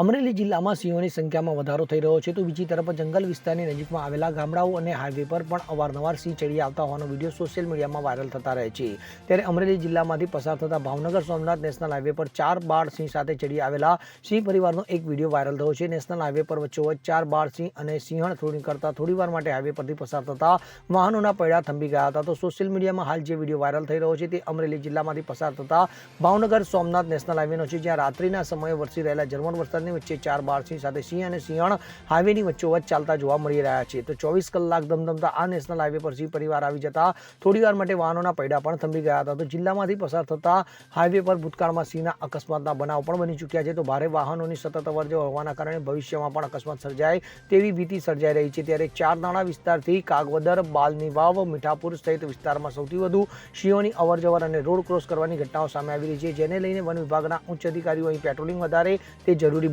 અમરેલી જિલ્લામાં સિંહોની સંખ્યામાં વધારો થઈ રહ્યો છે તો બીજી તરફ જંગલ વિસ્તારની નજીકમાં આવેલા ગામડાઓ અને હાઈવે પર પણ અવારનવાર સિંહ ચડી આવતા હોવાનો વીડિયો સોશિયલ મીડિયામાં વાયરલ થતા રહે છે. ત્યારે અમરેલી જિલ્લામાંથી પસાર થતા ભાવનગર, સોમનાથ નેશનલ હાઈવે પર ચાર બાળ સિંહ સાથે ચડી આવેલા સિંહ પરિવારનો એક વીડિયો વાયરલ થયો છે. નેશનલ હાઈવે પર વચ્ચોવચ્ચ ચાર બાળ સિંહ અને સિંહણ થોડી કરતા થોડીવાર માટે હાઈવે પરથી પસાર થતા વાહનોના પૈડા થંભી ગયા હતા. તો સોશિયલ મીડિયામાં હાલ જે વીડિયો વાયરલ થઈ રહ્યો છે તે અમરેલી જિલ્લામાંથી પસાર થતા ભાવનગર, સોમનાથ નેશનલ હાઈવેનો છે. જ્યાં રાત્રિના સમયે વરસી રહેલા જર્મન વરસાદની વચ્ચે ચાર બાળ સિંહ સાથે સિંહ અને સિંહણ હાઈવેની વચ્ચોવચ્ચ ચાલતા જોવા મળી રહ્યા છે. તો ચોવીસ કલાક ધમધમતા આ નેશનલ હાઈવે પર સિંહ પરિવાર આવી જતા થોડીવાર માટે વાહનોના પૈડા પણ થંભી ગયા હતા. તો જિલ્લામાંથી પસાર થતા હાઈવે પર ભૂતકાળમાં સિંહના અકસ્માતના બનાવ પણ બની ચૂક્યા છે. તો ભારે વાહનોની સતત અવરજવર હોવાના કારણે ભવિષ્યમાં પણ અકસ્માત સર્જાય તેવી ભીતિ સર્જાઈ રહી છે. ત્યારે ચારનાળા વિસ્તારથી કાગવદર બાલની વાવ મીઠાપુર સહિત વિસ્તારમાં સૌથી વધુ સિંહોની અવરજવર અને રોડ ક્રોસ કરવાની ઘટનાઓ સામે આવી રહી છે. જેને લઈને વન વિભાગના ઉચ્ચ અધિકારીઓ અહીં પેટ્રોલિંગ વધારે તે જરૂરી